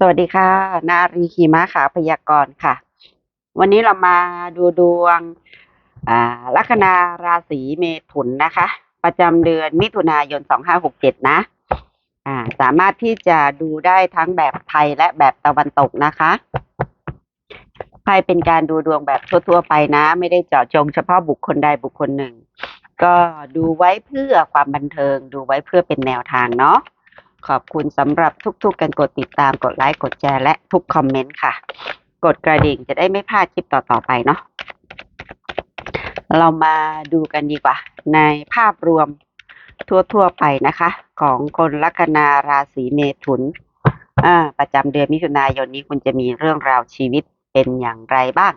สวัสดีค่ะ นารีขีม้าขาพยากรณ์ค่ะ วันนี้เรามาดูดวงอ่าลัคนาราศีเมถุนนะคะ ประจำเดือนมิถุนายน 2567 นะอ่าสามารถที่จะดูได้ทั้งแบบไทยและแบบตะวันตกนะคะใครเป็นการดูดวงแบบทั่วๆไปนะ ไม่ได้เจาะจงเฉพาะบุคคลใดบุคคลหนึ่ง ก็ดูไว้เพื่อความบันเทิง ดูไว้เพื่อเป็นแนวทางเนาะ ขอบคุณสำหรับทุกๆการกดติดตามกดไลค์กดแชร์และทุกคอมเมนต์ค่ะ กดกระดิ่งจะได้ไม่พลาดคลิปต่อๆไปเนาะเรามาดูกันดีกว่า ในภาพรวมทั่วๆไปนะคะ ของคนลัคนาราศีเมถุนประจำเดือนมิถุนายนนี้คุณจะมีเรื่องราวชีวิตเป็นอย่างไรบ้าง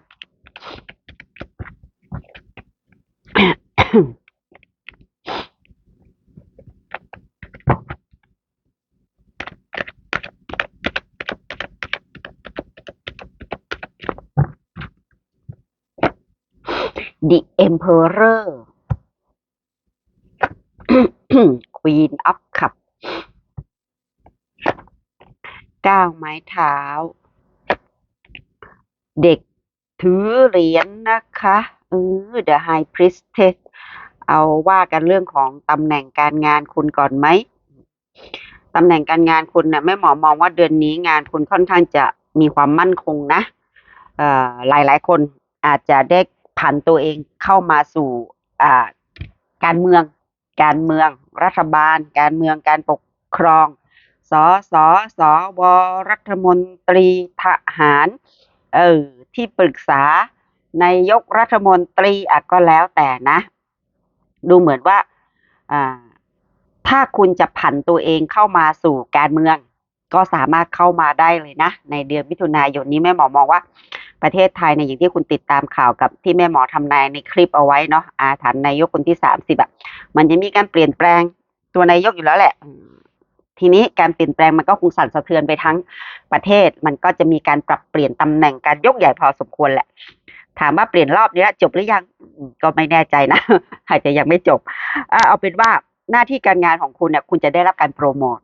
The Emperor Queen of Cup ก้าวไม้เท้า เด็กถือเหรียญนะคะเออ The High Priestess เอาว่ากันเรื่องของตำแหน่งการงานคุณก่อนไหมตำแหน่งการงานคุณนะ่ะแม่หมอมองว่าเดือนนี้งานคุณค่อนข้างจะมีความมั่นคงนะเอ่อหลายๆคนอาจจะได้ ผันตัวเองเข้ามาสู่การเมือง การเมือง รัฐบาล การเมืองการปกครอง สสสวรัฐมนตรีทหารเออที่ปรึกษานายกรัฐมนตรีอะก็แล้วแต่นะ ดูเหมือนว่าถ้าคุณจะผันตัวเองเข้ามาสู่การเมือง ก็สามารถเข้ามาได้เลยนะ ในเดือนมิถุนายนนี้แม่หมอมองว่า ประเทศไทยเนี่ยอย่างที่คุณติดตามข่าวกับที่แม่หมอทำนายในคลิปเอาไว้เนาะอาถรรพ์นายกคนที่สามสิบอะมันจะมีการเปลี่ยนแปลงตัวนายกอยู่แล้วแหละ ทีนี้การเปลี่ยนแปลงมันก็คงสั่นสะเทือนไปทั้งประเทศ มันก็จะมีการปรับเปลี่ยนตำแหน่งการยกใหญ่พอสมควรแหละ ถามว่าเปลี่ยนรอบนี้จบหรือยังก็ไม่แน่ใจนะอาจจะยังไม่จบอเอาเป็นว่าหน้าที่การงานของคุณเนี่ยคุณจะได้รับการโปรโมท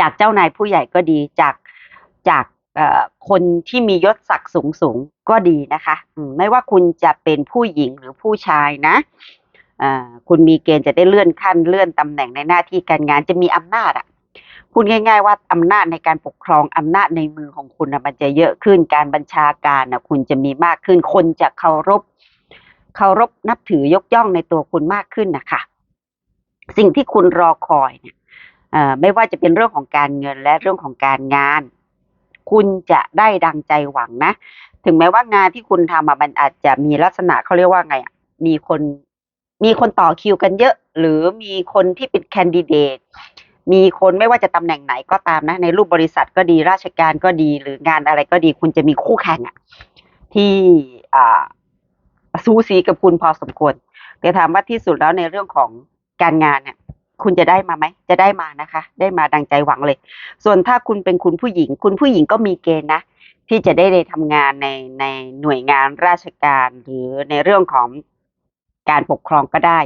จากเจ้านายผู้ใหญ่ก็ดีจากจาก คนที่มียศศักดิ์สูงสูงก็ดีนะคะไม่ว่าคุณจะเป็นผู้หญิงหรือผู้ชายนะคุณมีเกณฑ์จะได้เลื่อนขั้นเลื่อนตำแหน่งในหน้าที่การงานจะมีอำนาจอะพูดง่าย ๆ ว่าอำนาจในการปกครองอำนาจในมือของคุณนะมันจะเยอะขึ้นการบัญชาการนะคุณจะมีมากขึ้น คนจะเคารพเคารพนับถือยกย่องในตัวคุณมากขึ้นนะคะสิ่งที่คุณรอคอยเนี่ยไม่ว่าจะเป็นเรื่องของการเงินและเรื่องของการงาน คุณจะได้ดังใจหวังนะ ถึงแม้ว่างานที่คุณทำมันอาจจะมีลักษณะเขาเรียกว่าไงมีคนมีคนต่อคิวกันเยอะ หรือมีคนที่เป็นแคนดิเดตมีคนไม่ว่าจะตำแหน่งไหนก็ตามนะ ในรูปบริษัทก็ดีราชการก็ดี หรืองานอะไรก็ดี คุณจะมีคู่แข่งอะที่อ่าสูสีกับคุณพอสมควรแต่ถามว่าที่สุดแล้วในเรื่องของการงานเนี่ย คุณจะได้มาไหม จะได้มานะคะ ได้มาดังใจหวังเลย ส่วนถ้าคุณเป็นคุณผู้หญิง คุณผู้หญิงก็มีเกณฑ์นะ ที่จะได้ได้ทำงานในในหน่วยงานราชการ หรือในเรื่องของการปกครองก็ได้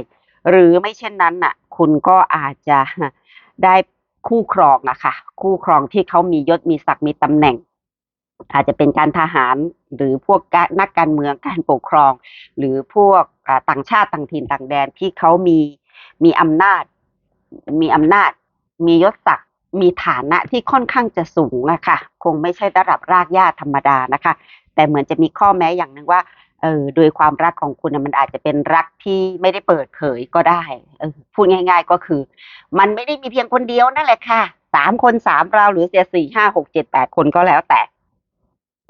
หรือไม่เช่นนั้นน่ะ คุณก็อาจจะได้คู่ครองนะคะคู่ครองที่เขามียศมีศักดิ์มีตำแหน่ง อาจจะเป็นการทหารหรือพวกนักการเมืองการปกครอง หรือพวกต่างชาติต่างถิ่นต่างแดนที่เขามีมีอำนาจ มีอำนาจ มียศศักดิ์มีฐานะที่ค่อนข้างจะสูงอะค่ะคงไม่ใช่ระดับรากหญ้าธรรมดานะคะ แต่เหมือนจะมีข้อแม้อย่างหนึ่งว่าเออโดยความรักของคุณมันอาจจะเป็นรักที่ไม่ได้เปิดเผยก็ได้เออพูดง่าย ๆก็คือ มันไม่ได้มีเพียงคนเดียวนั่นแหละค่ะสามคนสามเราหรือจะสี่ห้าหกเจ็ดแปดคนก็แล้วแต่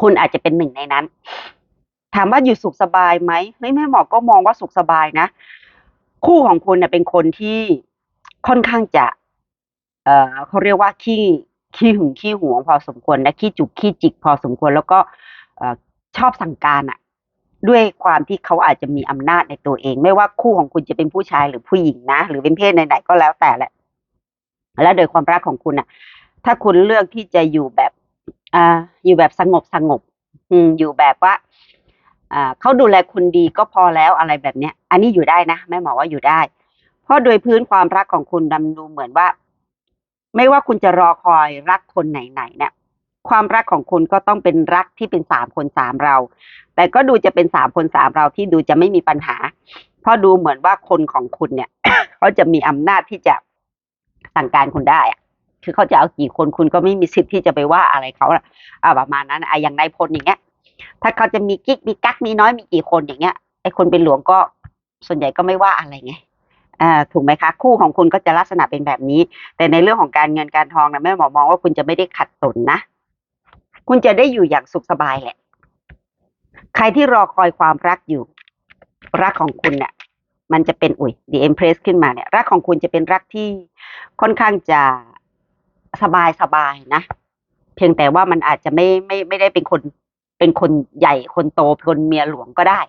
คุณอาจจะเป็นหนึ่งในนั้น ถามว่าอยู่สุขสบายไหมเฮ้ยแม่หมอก็มองว่าสุขสบายนะ คู่ของคุณเน่ยเป็นคนที่ ค่อนข้างจะ เอ่อเขาเรียกว่าขี้ขี้หึงขี้หวงพอสมควรนะขี้จุกขี้จิกพอสมควร แล้วก็ชอบสั่งการอะด้วยความที่เขาอาจจะมีอำนาจในตัวเอง ไม่ว่าคู่ของคุณจะเป็นผู้ชายหรือผู้หญิงนะ หรือเป็นเพศไหนๆก็แล้วแต่แหละ และโดยความรักของคุณอะถ้าคุณเลือกที่จะอยู่แบบอ่าอยู่แบบสงบสงบ อืม อยู่แบบว่าอ่าเขาดูแลคุณดีก็พอแล้วอะไรแบบเนี้ย อันนี้อยู่ได้นะแม่หมอว่าอยู่ได้ เพราะโดยพื้นความรักของคุณดำดูเหมือนว่า ไม่ว่าคุณจะรอคอยรักคนไหนๆเนี่ยความรักของคุณก็ต้องเป็นรักที่เป็นสามคนสามเรา แต่ก็ดูจะเป็นสามคนสามเราที่ดูจะไม่มีปัญหา เพราะดูเหมือนว่าคนของคุณเนี่ยเขาจะมีอำนาจที่จะสั่งการคุณได้อะคือเขาจะเอากี่คนคุณก็ไม่มีสิทธิ์ที่จะไปว่าอะไรเขาอะประมาณนั้นอะอย่างนายพลอย่างเงี้ย ถ้าเขาจะมีกิ๊กมีกักมีน้อยมีกี่คนอย่างเงี้ยไอ้คนเป็นหลวงก็ส่วนใหญ่ก็ไม่ว่าอะไรไง ถูกไหมคะคู่ของคุณก็จะลักษณะเป็นแบบนี้ แต่ในเรื่องของการเงินการทองนะแม่หมอมองว่าคุณจะไม่ได้ขัดสนนะ คุณจะได้อยู่อย่างสุขสบายแหละ ใครที่รอคอยความรักอยู่ รักของคุณเนี่ยมันจะเป็นอุ้ย the empress ขึ้นมาเนี่ย รักของคุณจะเป็นรักที่ค่อนข้างจะสบายสบายนะ เพียงแต่ว่ามันอาจจะไม่ไม่ไม่ได้เป็นคนเป็นคนใหญ่คนโตคนเมียหลวงก็ได้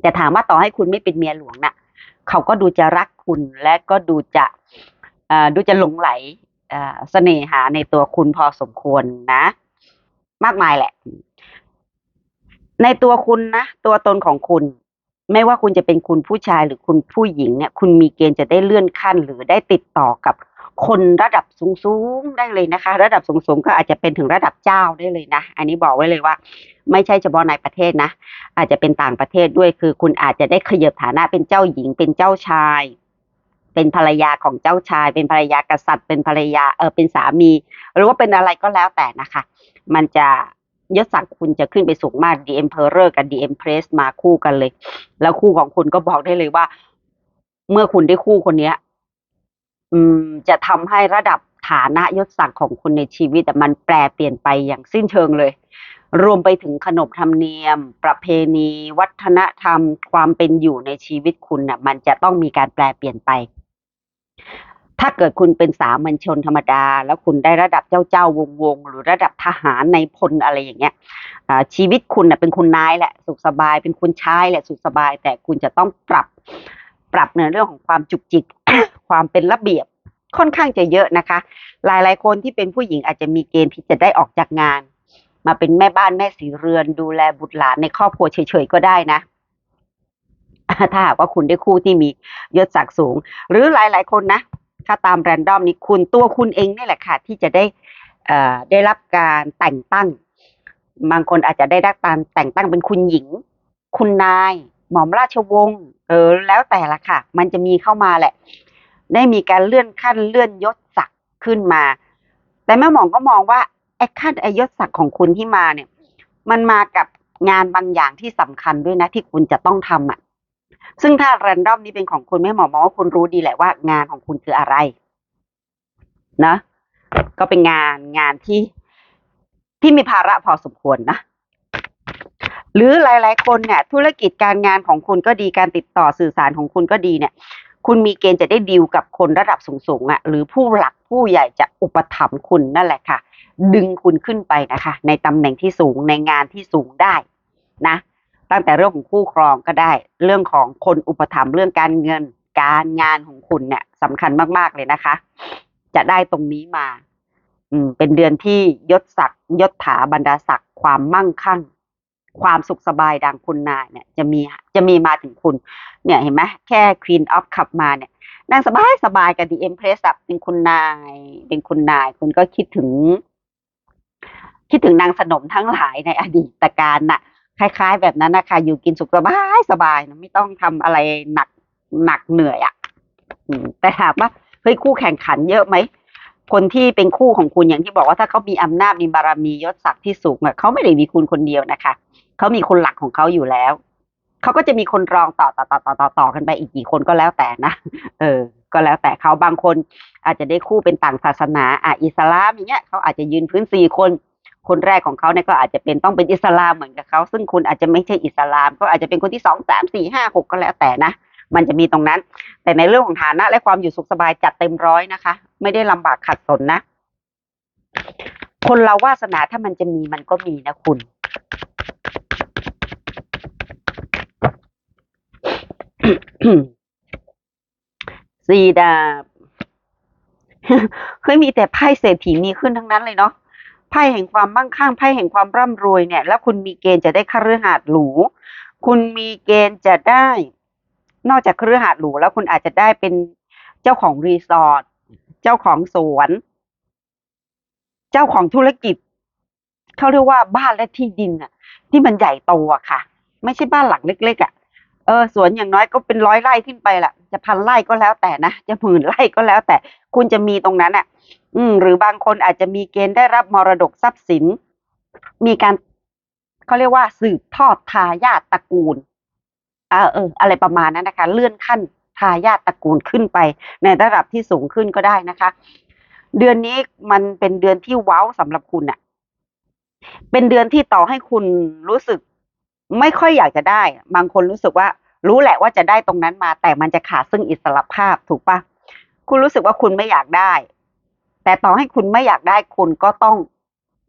แต่ถามว่าต่อให้คุณไม่เป็นเมียหลวงน่ะ เขาก็ดูจะรักคุณและก็ดูจะดูจะหลงไหลเอ่อเสน่หาในตัวคุณพอสมควรนะ มากมายแหละ ในตัวคุณนะตัวตนของคุณ ไม่ว่าคุณจะเป็นคุณผู้ชายหรือคุณผู้หญิงเนี่ย คุณมีเกณฑ์จะได้เลื่อนขั้น หรือได้ติดต่อกับ คนระดับสูงๆได้เลยนะคะ ระดับสูงๆก็อาจจะเป็นถึงระดับเจ้าได้เลยนะ อันนี้บอกไว้เลยว่า ไม่ใช่เฉพาะในประเทศนะ อาจจะเป็นต่างประเทศด้วยคือ คุณอาจจะได้ขยับฐานะเป็นเจ้าหญิงเป็นเจ้าชาย เป็นภรรยาของเจ้าชาย เป็นภรรยากษัตริย์ เป็นภรรยาเออเป็นสามี หรือว่าเป็นอะไรก็แล้วแต่นะคะ มันจะยศศักดิ์คุณจะขึ้นไปสูงมาก The Emperor กับ The Empress มาคู่กันเลย แล้วคู่ของคุณก็บอกได้เลยว่า เมื่อคุณได้คู่คนเนี้ย จะทำให้ระดับฐานะยศศักดิ์ของคุณในชีวิตมันแปลเปลี่ยนไปอย่างสิ้นเชิงเลย รวมไปถึงขนบธรรมเนียม ประเพณี วัฒนธรรม ความเป็นอยู่ในชีวิตคุณน่ะ มันจะต้องมีการแปลเปลี่ยนไป ถ้าเกิดคุณเป็นสามัญชนธรรมดา แล้วคุณได้ระดับเจ้าเจ้าวงวงหรือระดับทหารในพลอะไรอย่างเงี้ยชีวิตคุณน่ะเป็นคุณนายแหละสุขสบาย เป็นคุณชายแหละสุขสบาย แต่คุณจะต้องปรับปรับในเรื่องของความจุกจิก ความเป็นระเบียบค่อนข้างจะเยอะนะคะ หลายๆ คนที่เป็นผู้หญิงอาจจะมีเกณฑ์ที่จะได้ออกจากงาน มาเป็นแม่บ้านแม่สีเรือน ดูแลบุตรหลานในครอบครัวเฉยๆก็ได้นะถ้าหากว่าคุณได้คู่ที่มียศศักดิ์สูง หรือหลายๆ คนนะถ้าตามแรนดอมนี้คุณตัวคุณเองนี่แหละค่ะ ที่จะได้ได้รับการแต่งตั้ง บางคนอาจจะได้รับการแต่งตั้งเป็นคุณหญิง คุณนาย หม่อมราชวงศ์เออแล้วแต่ละค่ะ มันจะมีเข้ามาแหละ ได้มีการเลื่อนขั้นเลื่อนยศศักดิ์ขึ้นมา แต่แม่หมองก็มองว่าไอ้ขั้นไอ้ยศศักดิ์ของคุณที่มาเนี่ย มันมากับงานบางอย่างที่สำคัญด้วยนะที่คุณจะต้องทำอะ ซึ่งถ้าแรนดอมนี้เป็นของคุณแม่หมอมองว่าคุณรู้ดีแหละว่า งานของคุณคืออะไรนะก็เป็นงานงานที่ที่มีภาระพอสมควรนะหรือหลาย ๆ คนเนี่ยธุรกิจการงานของคุณก็ดีการติดต่อสื่อสารของคุณก็ดีเนี่ย คุณมีเกณฑ์จะได้ดีลกับคนระดับสูงๆอะหรือผู้หลักผู้ใหญ่จะอุปถัมภ์คุณนั่นแหละค่ะ ดึงคุณขึ้นไปนะคะ ในตำแหน่งที่สูงในงานที่สูงได้นะ ตั้งแต่เรื่องของคู่ครองก็ได้ เรื่องของคนอุปถัมภ์เรื่องการเงิน การงานของคุณเนี่ยสำคัญมากๆเลยนะคะ จะได้ตรงนี้มา อืม เป็นเดือนที่ยศศักดิ์ยศถาบรรดาศักดิ์ความมั่งคั่ง ความสุขสบายดังคุณนายเนี่ยจะมีจะมีมาถึงคุณ เนี่ยเห็นไหมแค่ Queen of Cup มาเนี่ยนั่งสบายสบายกับ The Empress เป็นคุณนาย เป็นคุณนาย คุณก็คิดถึง คิดถึงนางสนมทั้งหลายในอดีตการน่ะ คล้าย ๆ แบบนั้นนะคะอยู่กินสุขสบายสบายนะไม่ต้องทำอะไรหนักหนักเหนื่อยอะ่ะแต่ถามว่าเฮ้ยคู่แข่งขันเยอะไหมคนที่เป็นคู่ของคุณอย่างที่บอกว่าถ้าเขามีอำนาจมีบารมียศศักดิ์ที่สูงอะเขาไม่ได้มีคุณคนเดียวนะคะ เขามีคนหลักของเขาอยู่แล้ว เขาก็จะมีคนรองต่อต่อต่อต่อต่อต่อกันไปอีกกี่คนก็แล้วแต่นะ เออ ก็แล้วแต่เขาบางคนอาจจะได้คู่เป็นต่างศาสนาอะอิสลามอย่างเงี้ยเขาอาจจะยืนพื้นสี่คน คนแรกของเขาเนี่ยก็อาจจะเป็นต้องเป็นอิสลามเหมือนกับเขา ซึ่งคุณอาจจะไม่ใช่อิสลามก็อาจจะเป็นคนที่สองสามสี่ห้าหกก็แล้วแต่นะมันจะมีตรงนั้น แต่ในเรื่องของฐานะ และความอยู่สุขสบายจัดเต็มร้อยนะคะ ไม่ได้ลำบากขัดสนนะ คนเราวาสนาถ้ามันจะมีมันก็มีนะคุณ สีดาบเคยมีแต่ไพ่เศรษฐีมีขึ้นทั้งนั้นเลยเนาะไพ่แห่งความมั่งคั่งไพ่แห่งความร่ำรวยเนี่ย แล้วคุณมีเกณฑ์จะได้คฤหาสน์หรู คุณมีเกณฑ์จะได้ นอกจากคฤหาสน์หรูแล้วคุณอาจจะได้เป็นเจ้าของรีสอร์ทเจ้าของสวน เจ้าของธุรกิจเขาเรียกว่าบ้านและที่ดินอะที่มันใหญ่โตอะค่ะ ไม่ใช่บ้านหลังเล็กๆอะ เออสวนอย่างน้อยก็เป็นร้อยไร่ขึ้นไปละจะพันไร่ก็แล้วแต่นะจะหมื่นไร่ก็แล้วแต่ คุณจะมีตรงนั้นอะอืม หรือบางคนอาจจะมีเกณฑ์ได้รับมรดกทรัพย์สิน มีการเขาเรียกว่าสืบทอดทายาทตระกูลอ่าเออ อะไรประมาณนั้นนะคะ เลื่อนขั้นทายาทตระกูลขึ้นไป ในระดับที่สูงขึ้นก็ได้นะคะ เดือนนี้มันเป็นเดือนที่ว้าวสำหรับคุณอะเป็นเดือนที่ต่อให้คุณรู้สึก ไม่ค่อยอยากจะได้ บางคนรู้สึกว่ารู้แหละว่าจะได้ตรงนั้นมา แต่มันจะขาดซึ่งอิสระภาพถูกปะคุณรู้สึกว่าคุณไม่อยากได้ แต่ต่อให้คุณไม่อยากได้คุณก็ต้อง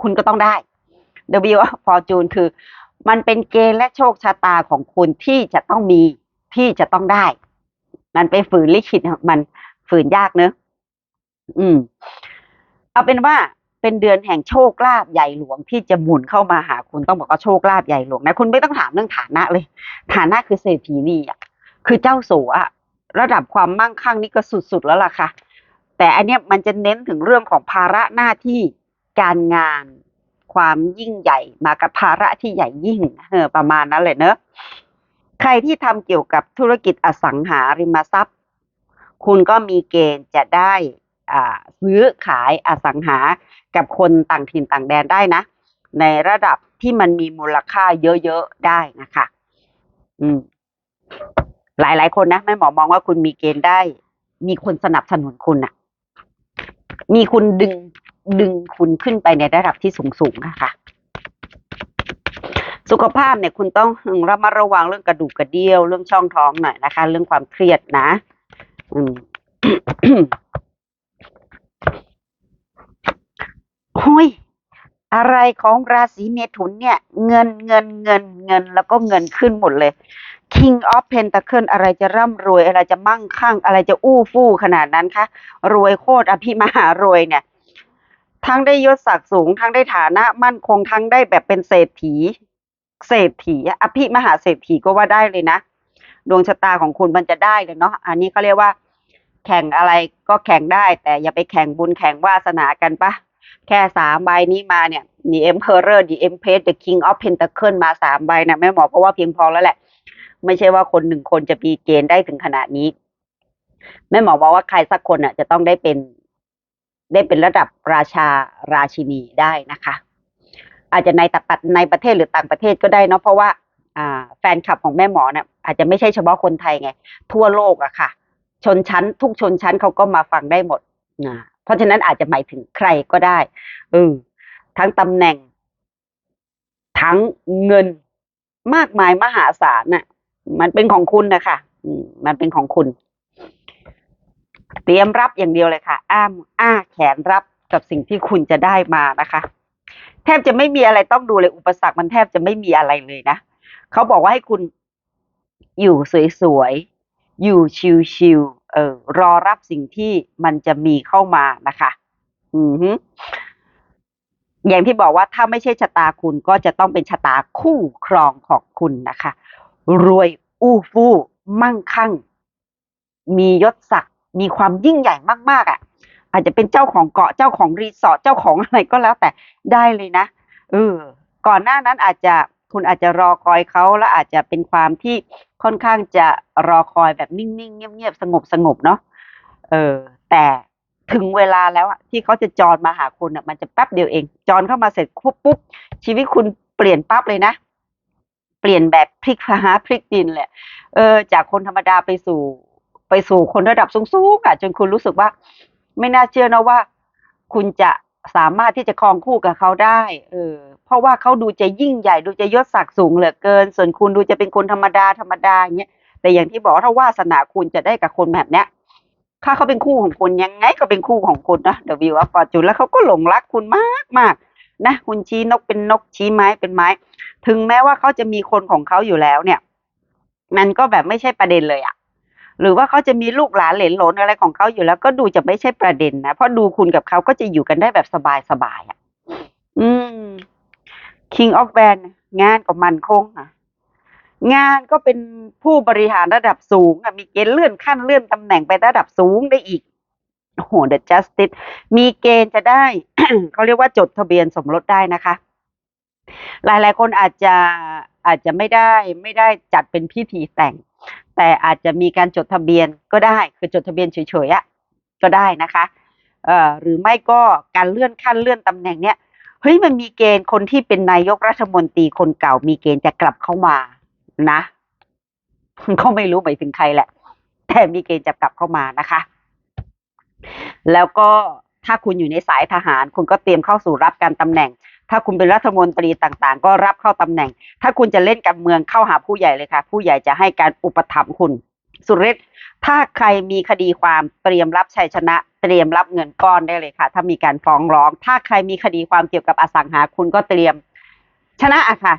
คุณก็ต้องได้ W Fortune คือ มันเป็นเกณฑ์และโชคชะตาของคุณที่จะต้องมีที่จะต้องได้ มันไปฝืนลิขิตมันฝืนยากเนอะอืม เอาเป็นว่า เป็นเดือนแห่งโชคลาภใหญ่หลวงที่จะหมุนเข้ามาหาคุณต้องบอกว่าโชคลาภใหญ่หลวงนะคุณไม่ต้องถามเรื่องฐานะเลย ฐานะคือเศรษฐีนีอะคือเจ้าสัวระดับความมั่งคั่งนี่ก็สุดๆแล้วล่ะค่ะ แต่อันเนี้ยมันจะเน้นถึงเรื่องของภาระหน้าที่การงานความยิ่งใหญ่มากับภาระที่ใหญ่ยิ่งเออประมาณนั้นเลยเนอะใครที่ทำเกี่ยวกับธุรกิจอสังหาริมทรัพย์ คุณก็มีเกณฑ์จะได้ ซื้อขายอสังหากับคนต่างถิ่นต่างแดนได้นะ ในระดับที่มันมีมูลค่าเยอะๆได้นะคะ อืม หลายๆคนนะแม่หมอมองว่าคุณมีเกณฑ์ได้ มีคนสนับสนุนคุณน่ะมีคุณดึงดึงคุณขึ้นไปในระดับที่สูงๆนะคะสุขภาพเนี่ยคุณต้องระมัดระวังเรื่องกระดูกกระเดี่ยวเรื่องช่องท้องหน่อยนะคะ เรื่องความเครียดนะ อืม หุย อะไรของราศีเมถุนเนี่ย เงินเงินเงินเงินแล้วก็เงินขึ้นหมดเลย King of Pentacle อะไรจะร่ำรวย อะไรจะมั่งคั่ง อะไรจะอู้ฟู่ขนาดนั้นคะ รวยโคตรอภิมหารวยเนี่ย ทั้งได้ยศศักดิ์สูง ทั้งได้ฐานะมั่นคง ทั้งได้แบบเป็นเศรษฐี เศรษฐีอะอภิมหาเศรษฐีก็ว่าได้เลยนะ ดวงชะตาของคุณมันจะได้เลยเนาะ อันนี้เขาเรียกว่า แข่งอะไรก็แข่งได้ แต่อย่าไปแข่งบุญแข่งวาสนากันปะ แค่สามใบนี้มาเนี่ย The Emperor The Empress The King of Pentacle มาสามใบนะแม่หมอเพราะว่าเพียงพอแล้วแหละ ไม่ใช่ว่าคนหนึ่งคนจะมีเกณฑ์ได้ถึงขนาดนี้ แม่หมอบอกว่าใครสักคนอะ จะต้องได้เป็น ได้เป็นระดับราชาราชินีได้นะคะ อาจจะในต่างในประเทศหรือต่างประเทศก็ได้เนาะเพราะว่าแฟนคลับของแม่หมอเนี่ยอาจจะไม่ใช่เฉพาะคนไทยไง ทั่วโลกอะค่ะ ชนชั้นทุกชนชั้นเขาก็มาฟังได้หมดนะ เพราะฉะนั้นอาจจะหมายถึงใครก็ได้เออทั้งตำแหน่ง ทั้งเงินมากมายมหาศาลน่ะ มันเป็นของคุณนะคะอืมมันเป็นของคุณ เตรียมรับอย่างเดียวเลยค่ะ อ้าม อ้าแขนรับกับสิ่งที่คุณจะได้มานะคะ แทบจะไม่มีอะไรต้องดูเลยอุปสรรคมันแทบจะไม่มีอะไรเลยนะเขาบอกว่าให้คุณอยู่สวยๆ อยู่ชิวๆ ออ รอรับสิ่งที่มันจะมีเข้ามานะคะ อือฮึอย่างที่บอกว่าถ้าไม่ใช่ชะตาคุณก็จะต้องเป็นชะตาคู่ครองของคุณนะคะ รวยอู้ฟู่มั่งคั่ง มียศศักดิ์มีความยิ่งใหญ่มาก ๆอะ อาจจะเป็นเจ้าของเกาะเจ้าของรีสอร์ทเจ้าของอะไรก็แล้วแต่ได้เลยนะเออก่อนหน้านั้นอาจจะคุณอาจจะรอคอยเขาและอาจจะเป็นความที่ ค่อนข้างจะรอคอยแบบนิ่งๆ เงียบๆ สงบสงบๆเนาะเออ แต่ถึงเวลาแล้วอะที่เขาจะจรมาหาคุณอะมันจะแป๊บเดียวเองจรเข้ามาเสร็จปุ๊บปุ๊บชีวิตคุณเปลี่ยนปั๊บเลยนะ เปลี่ยนแบบพลิกฟ้าพลิกดินเลยเออ จากคนธรรมดาไปสู่ ไปสู่คนระดับสูงๆอะจนคุณรู้สึกว่า ไม่น่าเชื่อนะว่า คุณจะ สามารถที่จะครองคู่กับเขาได้ เออ เพราะว่าเขาดูจะยิ่งใหญ่ดูจะยศศักดิ์สูงเหลือเกิน ส่วนคุณดูจะเป็นคนธรรมดาธรรมดาอย่างเงี้ย แต่อย่างที่บอกถ้าวาสนาคุณจะได้กับคนแบบเนี้ยถ้าเขาเป็นคู่ของคุณยังไงก็เป็นคู่ของคุณนะเดวิวอัฟฟอร์จูนแล้วเขาก็หลงรักคุณมากมากนะคุณชี้นกเป็นนกชี้ไม้เป็นไม้ ถึงแม้ว่าเขาจะมีคนของเขาอยู่แล้วเนี่ย มันก็แบบไม่ใช่ประเด็นเลยอะ หรือว่าเขาจะมีลูกหลานเหลนหลนอะไรของเขาอยู่แล้ว ก็ดูจะไม่ใช่ประเด็นนะเพราะดูคุณกับเขาก็จะอยู่กันได้แบบสบายๆอะ อืม King of b a n งานก็มันคงอะ งานก็เป็นผู้บริหารระดับสูงอะมีเกณฑ์เลื่อนขั้นเลื่อนตำแหน่งไประดับสูงได้อีกโอ้โห The Justice มีเกณฑ์จะได้ เขาเรียกว่าจดทะเบียนสมรสได้นะคะ หลายๆ คนอาจจะอาจจะไม่ได้ไม่ได้จัดเป็นพิธีแต่ง แต่อาจจะมีการจดทะเบียนก็ได้คือจดทะเบียนเฉยๆอะก็ได้นะคะเอ่อหรือไม่ก็การเลื่อนขั้นเลื่อนตำแหน่งเนี้ยเฮ้ยมันมีเกณฑ์คนที่เป็นนายกรัฐมนตรีคนเก่ามีเกณฑ์จะกลับเข้ามานะก็ไม่รู้หมายถึงใครแหละ แต่มีเกณฑ์จะกลับเข้ามานะคะ แล้วก็ถ้าคุณอยู่ในสายทหาร คุณก็เตรียมเข้าสู่รับการตำแหน่ง ถ้าคุณเป็นรัฐมนตรีต่างๆ ก็รับเข้าตำแหน่ง ถ้าคุณจะเล่นการเมืองเข้าหาผู้ใหญ่เลยค่ะ ผู้ใหญ่จะให้การอุปถัมภ์คุณ สุดฤทธิ์ถ้าใครมีคดีความเตรียมรับชัยชนะ เตรียมรับเงินก้อนได้เลยค่ะ ถ้ามีการฟ้องร้อง ถ้าใครมีคดีความเกี่ยวกับอสังหาคุณก็เตรียมชนะอะค่ะ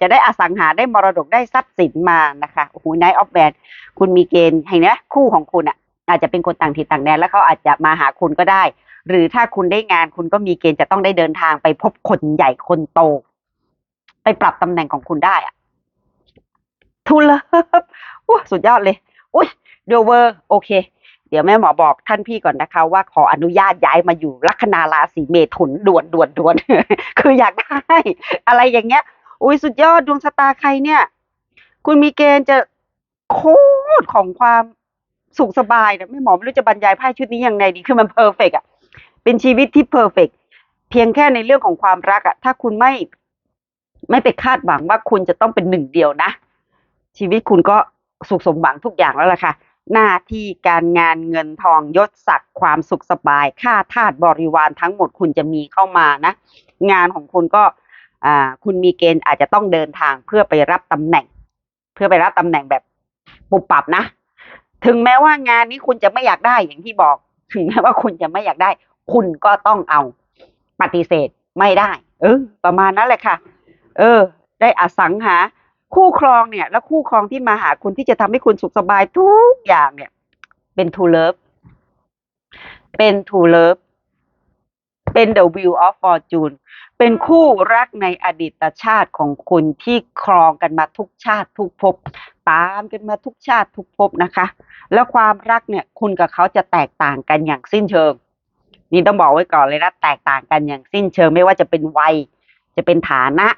จะได้อสังหาได้มรดกได้ทรัพย์สินมานะคะโอ้โหไนท์ออฟแวนคุณมีเกณฑ์เห็นไหมคู่ของคุณอะอาจจะเป็นคนต่างถิ่นต่างแดนแล้วเขาอาจจะมาหาคุณก็ได้ หรือถ้าคุณได้งานคุณก็มีเกณฑ์จะต้องได้เดินทางไปพบคนใหญ่คนโต ไปปรับตำแหน่งของคุณได้อะทุเลิฟว้าสุดยอดเลย อุ้ยเดเวอร์โอเค เดี๋ยวแม่หมอบอกท่านพี่ก่อนนะคะ ว่าขออนุญาตย้ายมาอยู่ลัคนาราศีเมถุนด่วนด่วนด่วนคืออยากได้อะไรอย่างเงี้ย อุ้ยสุดยอดดวงชะตาใครเนี่ย คุณมีเกณฑ์จะโคตรของความสุขสบายนะแม่หมอไม่รู้จะบรรยายไพ่ชุดนี้ยังไงดีคือมันเพอร์เฟกอะ เป็นชีวิตที่เพอร์เฟกเพียงแค่ในเรื่องของความรักอะถ้าคุณไม่ไม่ไปคาดหวังว่าคุณจะต้องเป็นหนึ่งเดียวนะ ชีวิตคุณก็สุขสมหวังทุกอย่างแล้วล่ะค่ะ หน้าที่การงานเงินทองยศศักดิ์ความสุขสบาย ค่าทาสบริวารทั้งหมดคุณจะมีเข้ามานะ งานของคุณก็อ่าคุณมีเกณฑ์อาจจะต้องเดินทางเพื่อไปรับตำแหน่ง เพื่อไปรับตำแหน่งแบบปุบปับนะ ถึงแม้ว่างานนี้คุณจะไม่อยากได้อย่างที่บอก ถึงแม้ว่าคุณจะไม่อยากได้ คุณก็ต้องเอาปฏิเสธไม่ได้ เออ ประมาณนั้นแหละค่ะ เออ ได้อสังหา คู่ครองเนี่ย แล้วคู่ครองที่มาหาคุณที่จะทำให้คุณสุขสบายทุกอย่างเนี่ย เป็น to love เป็น to love เป็น the wheel of fortune เป็นคู่รักในอดีตชาติของคุณที่ครองกันมาทุกชาติทุกภพตามกันมาทุกชาติทุกภพนะคะ แล้วความรักเนี่ย คุณกับเขาจะแตกต่างกันอย่างสิ้นเชิง นี่ต้องบอกไว้ก่อนเลยนะแตกต่างกันอย่างสิ้นเชิงไม่ว่าจะเป็นวัย จะเป็นฐานะ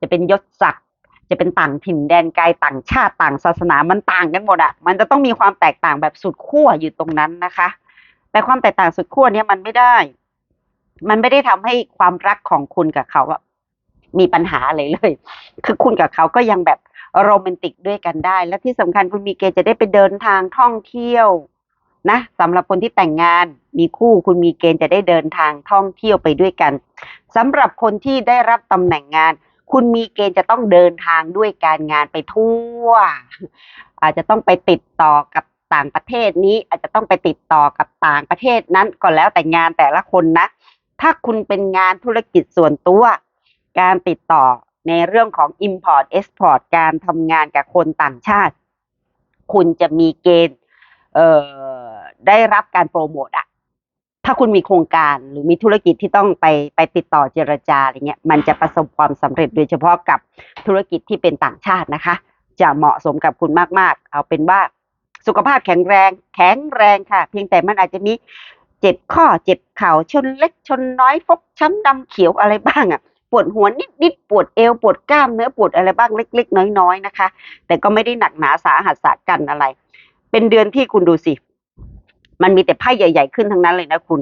จะเป็นยศศักดิ์จะเป็นต่างถิ่นแดนไกลต่างชาติต่างศาสนามันต่างกันหมดอะมันจะต้องมีความแตกต่างแบบสุดขั้วอยู่ตรงนั้นนะคะ แต่ความแตกต่างสุดขั้วเนี้ยมันไม่ได้ มันไม่ได้ทำให้ความรักของคุณกับเขาอะมีปัญหาอะไรเลย คือคุณกับเขาก็ยังแบบโรแมนติกด้วยกันได้ และที่สำคัญคุณมีเกณฑ์จะได้ไปเดินทางท่องเที่ยว นะสำหรับคนที่แต่งงานมีคู่คุณมีเกณฑ์จะได้เดินทางท่องเที่ยวไปด้วยกันสำหรับคนที่ได้รับตำแหน่งงาน คุณมีเกณฑ์จะต้องเดินทางด้วยการงานไปทั่ว อาจจะต้องไปติดต่อกับต่างประเทศนี้ อาจจะต้องไปติดต่อกับต่างประเทศนั้นก็แล้วแต่งานแต่ละคนนะ ถ้าคุณเป็นงานธุรกิจส่วนตัว การติดต่อในเรื่องของ Import Export การทำงานกับคนต่างชาติ คุณจะมีเกณฑ์เอ่อ ได้รับการโปรโมทอะถ้าคุณมีโครงการหรือมีธุรกิจที่ต้องไปไปติดต่อเจรจาอะไรเงี้ยมันจะประสบความสำเร็จโดยเฉพาะกับธุรกิจที่เป็นต่างชาตินะคะ จะเหมาะสมกับคุณมากๆ เอาเป็นว่าสุขภาพแข็งแรง แข็งแรงค่ะ เพียงแต่มันอาจจะมีเจ็บข้อเจ็บเข่าชนเล็กชนน้อยฟกช้ำดำเขียวอะไรบ้างอะปวดหัวนิดๆปวดเอวปวดกล้ามเนื้อปวดอะไรบ้างเล็ก ๆ น้อยๆนะคะ แต่ก็ไม่ได้หนักหนาสาหัสสากันอะไร เป็นเดือนที่คุณดูสิ มันมีแต่ไพ่ใหญ่ ๆ ขึ้นทั้งนั้นเลยนะคุณ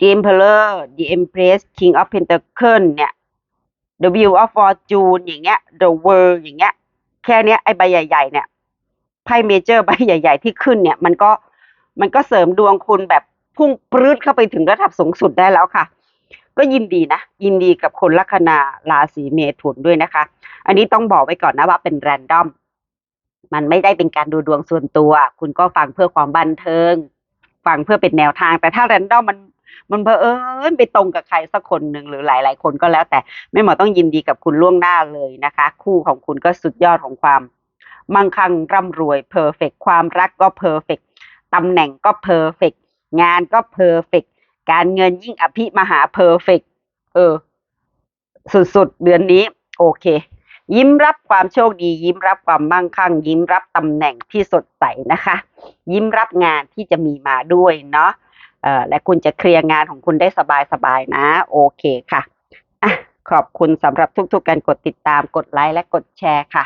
The Emperor The Empress King of Pentacles เนี่ย The Wheel of Fortune อย่างเงี้ย The World อย่างเงี้ย แค่เนี้ยไอ้ใบใหญ่ ๆ เนี่ยไพ่เมเจอร์ใบใหญ่ ๆ ที่ขึ้นเนี่ย มันก็มันก็เสริมดวงคุณแบบพุ่งปรื้ดเข้าไปถึงระดับสูงสุดได้แล้วค่ะ ก็ยินดีนะ ยินดีกับคนลัคนาราศีเมถุนด้วยนะคะ อันนี้ต้องบอกไว้ก่อนนะว่าเป็นแรนดอมมันไม่ได้เป็นการดูดวงส่วนตัว คุณก็ฟังเพื่อความบันเทิง ฟังเพื่อเป็นแนวทาง แต่ถ้าแรนดอมมันมันเผอิญไปตรงกับใครสักคนหนึ่งหรือหลาย ๆ คนก็แล้วแต่ไม่หมอต้องยินดีกับคุณล่วงหน้าเลยนะคะ คู่ของคุณก็สุดยอดของความมั่งคั่งร่ำรวยเพอร์เฟกความรักก็เพอร์เฟกตำแหน่งก็เพอร์เฟกงานก็เพอร์เฟกการเงินยิ่งอภิมหาเพอร์เฟกเออ สุด ๆ เดือนนี้ โอเค ยิ้มรับความโชคดี ยิ้มรับความมั่งคั่ง ยิ้มรับตำแหน่งที่สดใสนะคะ ยิ้มรับงานที่จะมีมาด้วยเนาะเอ่อและคุณจะเคลียร์งานของคุณได้สบายๆนะ โอเคค่ะอะ ขอบคุณสำหรับทุกๆการกดติดตามกดไลค์และกดแชร์ค่ะ